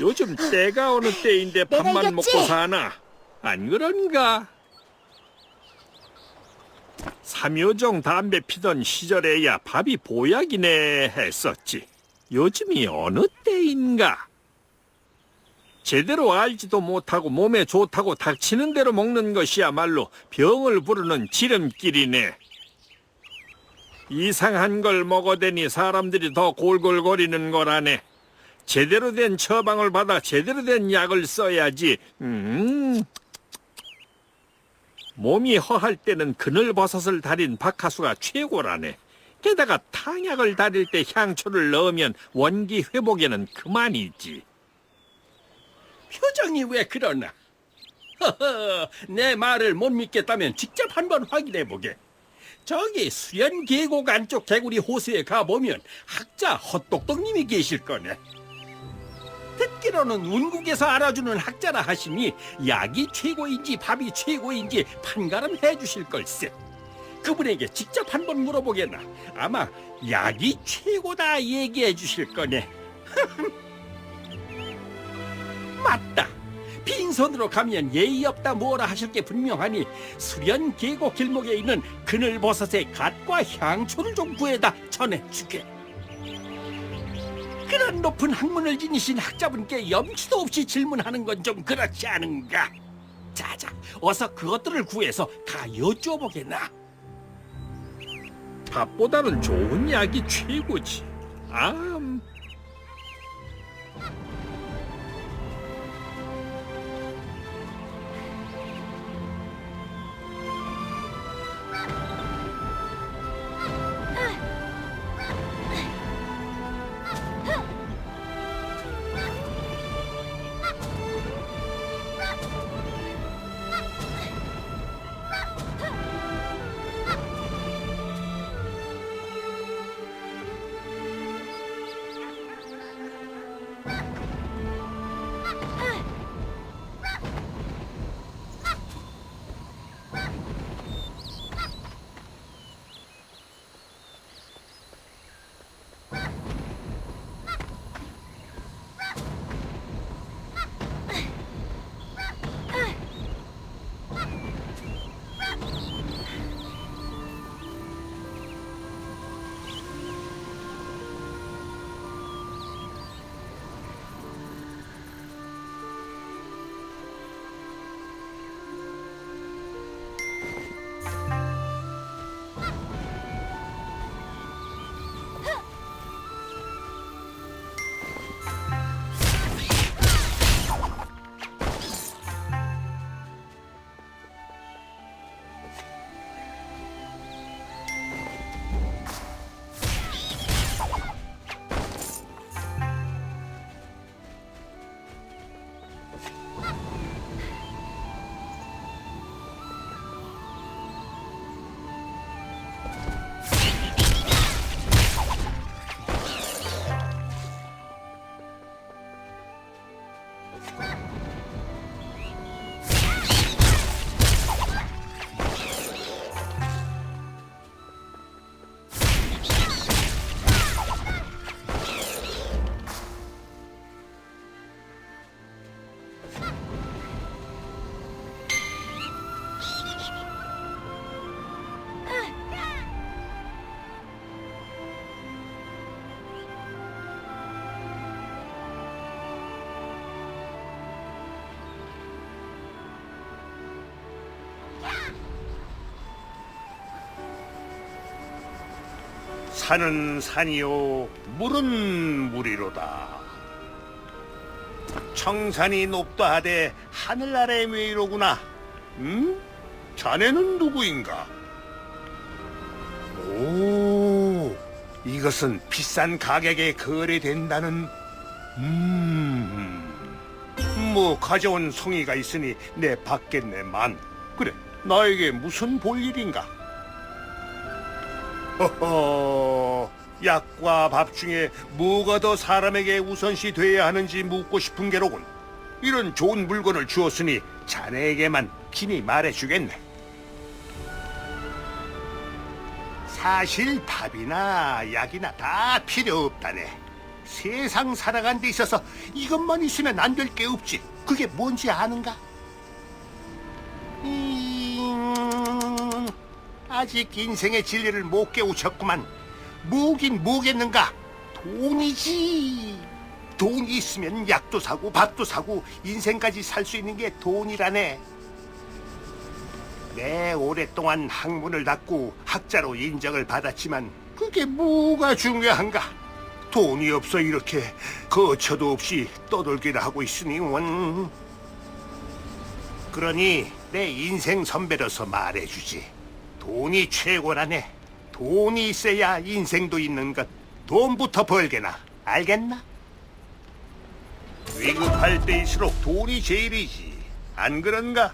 요즘 때가 어느 때인데 내가 밥만 이겼지? 먹고 사나? 안 그런가? 삼효정 담배 피던 시절에야 밥이 보약이네 했었지. 요즘이 어느 때인가? 제대로 알지도 못하고 몸에 좋다고 닥치는 대로 먹는 것이야말로 병을 부르는 지름길이네. 이상한 걸 먹어대니 사람들이 더 골골거리는 거라네. 제대로 된 처방을 받아 제대로 된 약을 써야지. 음. 몸이 허할 때는 그늘버섯을 달인 박하수가 최고라네. 게다가 탕약을 달일 때 향초를 넣으면 원기 회복에는 그만이지. 표정이 왜 그러나? 허허, 내 말을 못 믿겠다면 직접 한번 확인해 보게. 저기 수연 계곡 안쪽 개구리 호수에 가보면 학자 헛똑똑님이 계실 거네. 듣기로는 운국에서 알아주는 학자라 하시니 약이 최고인지 밥이 최고인지 판가름 해주실 걸세. 그분에게 직접 한번 물어보게나. 아마 약이 최고다 얘기해 주실 거네. 맞다. 빈손으로 가면 예의 없다 뭐라 하실 게 분명하니 수련 계곡 길목에 있는 그늘버섯의 갓과 향초를 좀 구해다 전해주게. 그런 높은 학문을 지니신 학자분께 염치도 없이 질문하는 건 좀 그렇지 않은가? 자자, 어서 그것들을 구해서 가 여쭤보게나. 밥보다는 좋은 약이 최고지. 아, 산은 산이요 물은 물이로다 청산이 높다 하되 하늘 아래 위로구나 음? 자네는 누구인가? 오 이것은 비싼 가격에 거래된다는 음 뭐 가져온 송이가 있으니 내 받겠네만 그래 나에게 무슨 볼일인가? 약과 밥 중에 뭐가 더 사람에게 우선시 돼야 하는지 묻고 싶은 게로군. 이런 좋은 물건을 주었으니 자네에게만 친히 말해주겠네. 사실 밥이나 약이나 다 필요 없다네. 세상 살아간 데 있어서 이것만 있으면 안 될 게 없지. 그게 뭔지 아는가? 아직 인생의 진리를 못 깨우쳤구만. 뭐긴 뭐겠는가? 돈이지. 돈이 있으면 약도 사고 밥도 사고 인생까지 살 수 있는 게 돈이라네. 내 오랫동안 학문을 닫고 학자로 인정을 받았지만 그게 뭐가 중요한가? 돈이 없어 이렇게 거처도 없이 떠돌기를 하고 있으니 원. 그러니 내 인생 선배로서 말해주지. 돈이 최고라네. 돈이 있어야 인생도 있는 것. 돈부터 벌게나. 알겠나? 위급할 때일수록 돈이 제일이지. 안 그런가?